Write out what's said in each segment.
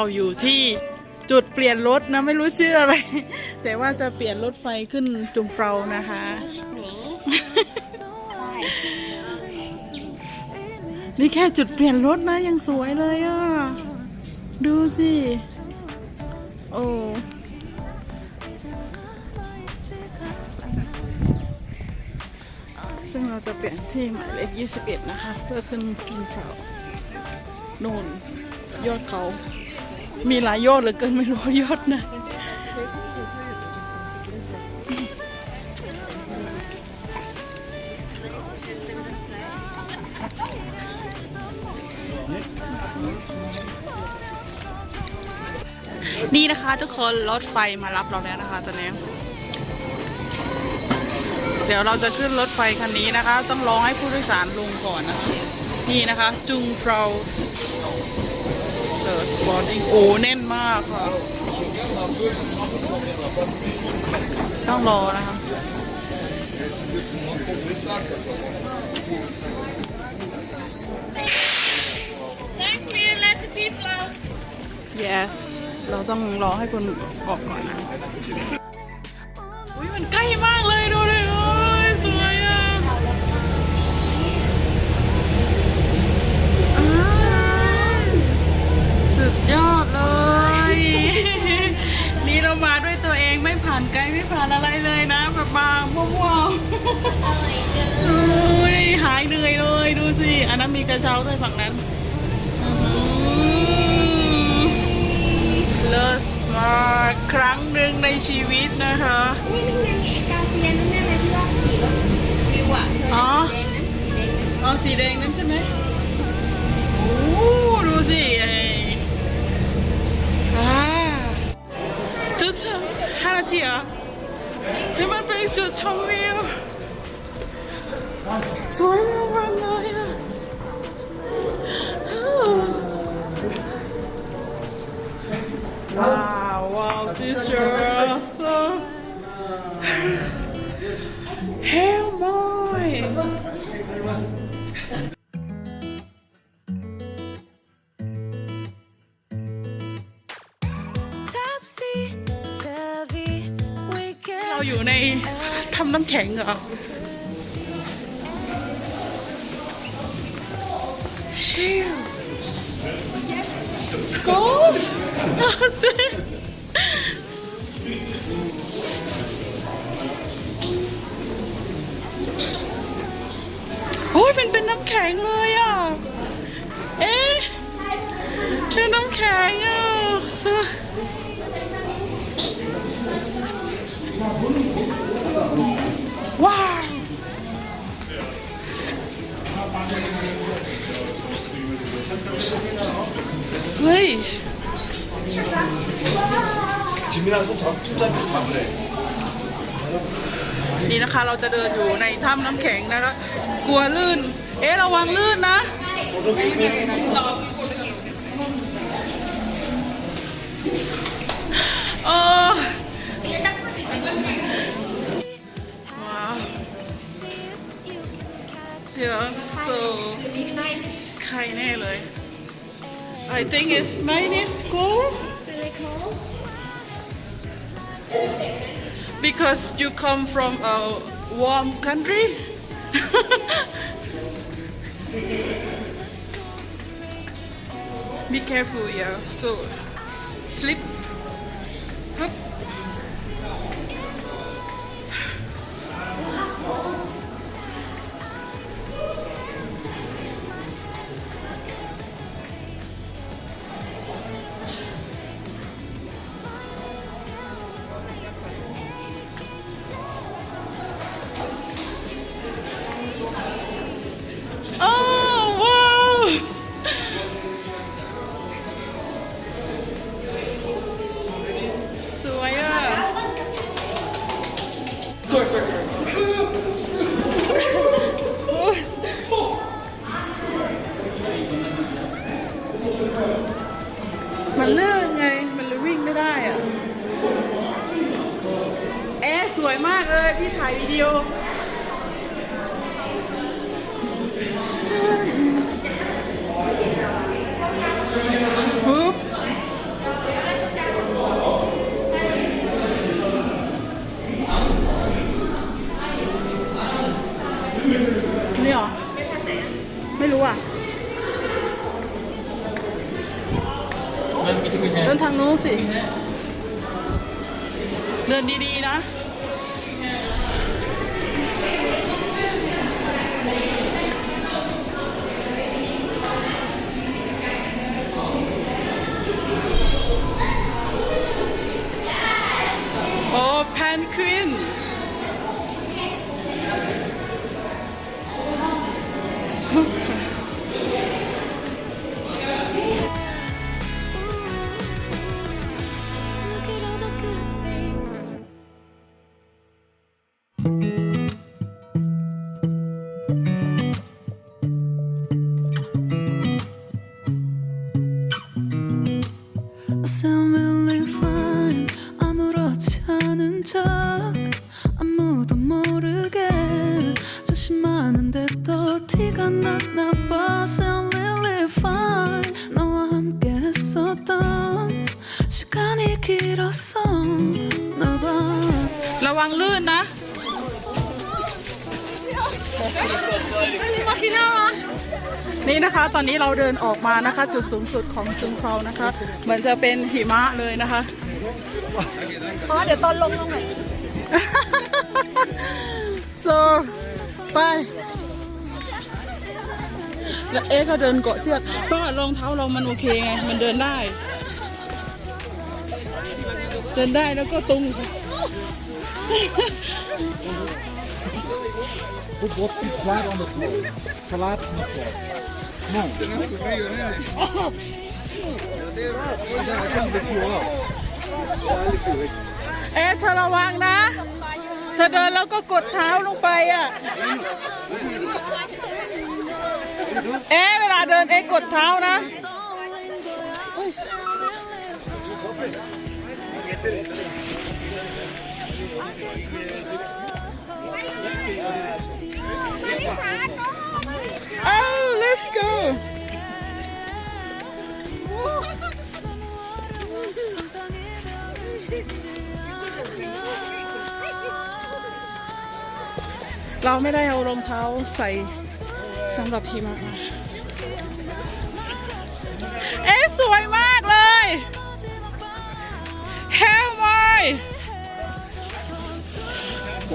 เราอยู่ที่จุดเปลี่ยนรถนะไม่รู้ชื่ออะไร แต่ว่าจะเปลี่ยนรถไฟขึ้นจุงเปานะคะ นี่แค่จุดเปลี่ยนรถนะยังสวยเลยอะ ดูสิ โอ้ซึ่งเราจะเปลี่ยนที่หมายเลข21 นะคะ เพื่อขึ้นกินเขาโน่นยอดเขา มีหลายยอดเหลือเกินไม่รู้ยอดไหนะนี่นะคะทุกคนรถไฟมารับเราแล้วนะคะตอนนี้ เดี๋ยวเราจะขึ้นรถไฟคันนี้นะคะ ต้องรอให้ผู้โดยสารลงก่อนนะคะนี่นะคะ จุงเปา เดอะสปอร์ติ้โอ้แน่นมากค่ะ ต้องรอนะคะ yes เราต้องรอให้คนออกก่อนนะ อุ้ยมันใกล้มากเลยดูเลย ดยอดเลย นี่เรามาด้วยตัวเองไม่ผ่านไกด์ไม่ผ่านอะไรเลยนะแบบมามั่วๆโอ้ยหายเหนื่อยเลยดูสิอันนั้นมีกระเช้าด้วยฝั่งนั้นอื้อหือเลิศมากครั้งหนึ่งในชีวิตนะคะนี่นี่ไงกาเซียนนั่นแน่เลยที่ว่าขี่รถวิวอะอ๋อสีแดงนั้นสีแดงนั้นอ๋อสีแดงนั่นใช่ไหมโอ้ดูสิ ไอ้อ่าจุดชมห้านาทีเหรอ ข็งเหรอชิลโกดสิโอ้ยเป็นเป็นน้ำแข็งเลยอะ เอ๊ะเป็นน้ำแข็งอะสวย ว้าว เฮ้ย 지민아 손 잡, 손잡이 잡으래. นี่นะคะเราจะเดินอยู่ในถ้ำน้ำแข็งนะคะ กลัวลื่น เอ๊ะระวังลื่นนะ เออ thing is, mine is cool. Because you come from a warm country. Be careful, yeah. So, sleep. นี่นะคะ ตอนนี้เราเดินออกมานะคะ จุดสูงสุดของจุงเครานะคะ เหมือนจะเป็นหิมะเลยนะคะเพราะเดี๋ยวตอนลงลงไหน so ไปแล้วเอ๊ะก็เดินเกาะเชือกก็รองเท้าเรามันโอเคไง มันเดินได้ เดินได้แล้วก็ตรง Put both feet flat on the floor. Flat on the floor. No. I can't lift you up. เอ๊ะเธอระวังนะ เธอเดินแล้วก็กดเท้าลงไปอะ เอ๊ะเวลาเดินเอ๊ะกดเท้านะ Oh, let's go. เราไม่ได้เอารองเท้าใส่สำหรับพีมะเอ๊ะสวยมากเลยแฮมไว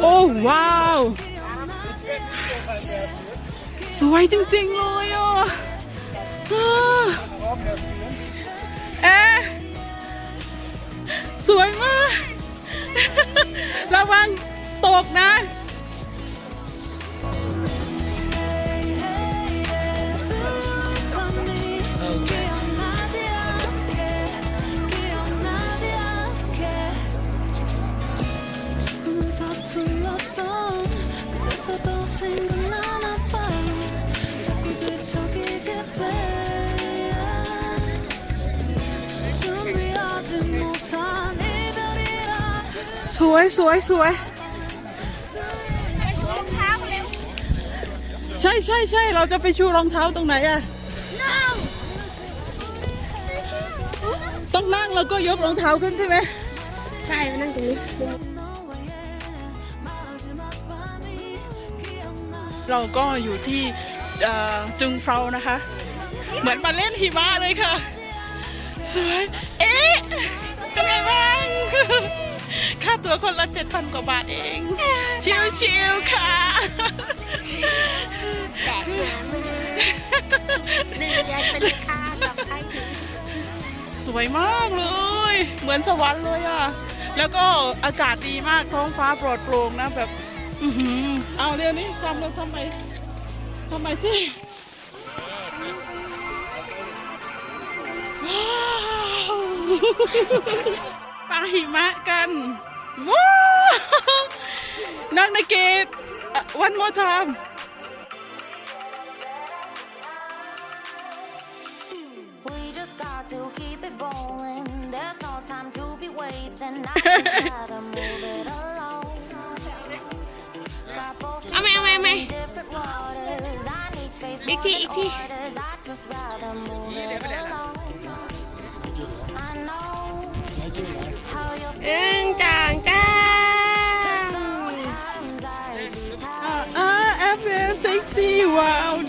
โอ้ว้าว วยจริงๆเลยอะเอ๊ะสวยมาก ระวังตกนะ สวยสวยใช่ใช่ใช่เราจะไปชูรองเท้าตรงไหนอะต้องนั่งแล้วก็ยกรองเท้าขึ้นใช่ไหมใช่นั่งตรงนี้เราก็อยู่ที่จุงเฟานะคะ เหมือนมาเล่นหิมะเลยค่ะ สวย เอ๊ะเป็นไงบ้าง ตัวคนละเจ็ดพันกว่าบาทเอง ชิวๆค่ะแดกหัวมือเดือนเป็นค่ากับใครถึงสวยมากเลย เหมือนสวรรค์เลยอะ แล้วก็อากาศดีมากท้องฟ้าปลอดโปร่งนะแบบ อือหือเอาเดี๋ยวนี้ทำเลยทำไมทำไมสิว้าวปลาหิมะกัน ว้าวนักนเกตวันโมทาม We just got to keep it rolling. There's no time to be wasting. I just gotta move it along. Got both feet เอา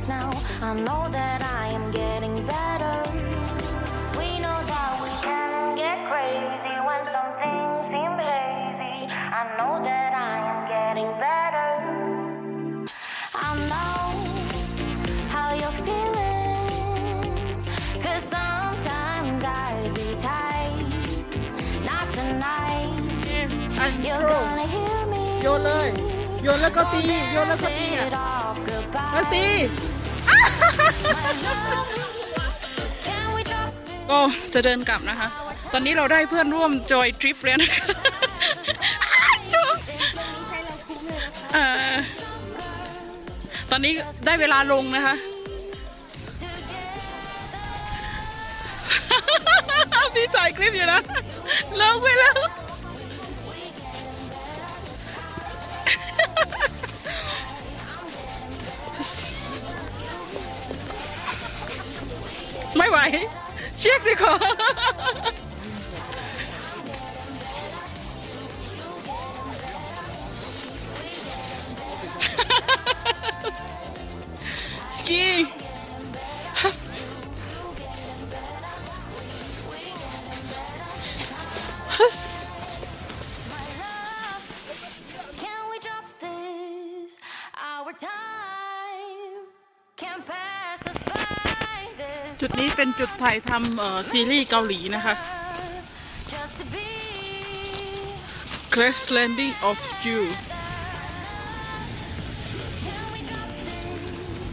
facts. Now I know that I am getting better. We know that we can get crazy when some things seem lazy. I know that I am getting better. I know how you're feeling. Cause sometimes I be tight. Not tonight. อัน You're โร gonna hear me. โยนเลย โยนแล้วก็ตี โยนแล้วก็ตี Dance อ่ะ it off แล้วตี Can we drop ก็จะเดินกลับนะคะ ตอนนี้เราได้เพื่อนร่วมจอยทริปแล้วนะคะจุ๊บตอนนี้ได้เวลาลงนะคะ พี่ถ่ายคลิปอยู่นะลงไปแล้ว ไม่ไหว เช็คดีกว่าสกี เป็นจุดถ่ายทำซีรีส์เกาหลีนะคะ Crash Landing of You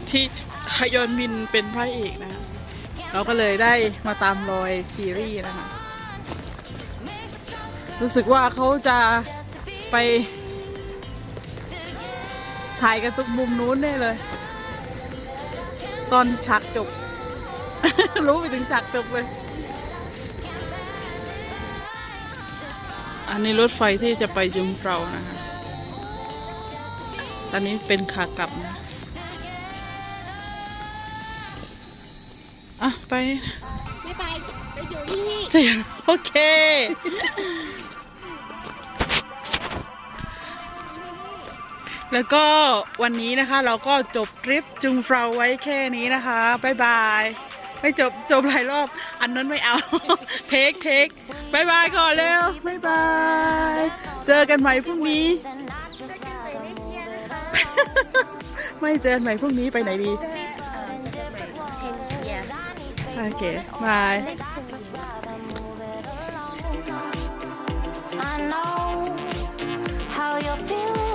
ที่ฮยอนมินเป็นพระเอกนะคะเราก็เลยได้มาตามรอยซีรีส์นะคะ รู้สึกว่าเขาจะไป ถ่ายกันตรงมุมนู้นแน่เลย ตอนฉากจบ รู้ไปถึงฉากจบเลย อันนี้รถไฟที่จะไปจุงเปานะคะ ตอนนี้เป็นขากลับนะอะ ไป ไม่ไปไปอยู่ที่นี่จะโอเค แล้วก็วันนี้นะคะเราก็จบทริปจุงเฟราไว้แค่นี้นะคะ บ๊ายบาย ไม่จบจบหลายรอบ อันนั้นไม่เอา เทคเทคบายบายก่อนเร็วบายบาย เจอกันใหม่พรุ่งนี้ ไม่เจอกันใหม่พรุ่งนี้ไปไหนดี โอเค บาย how you're feeling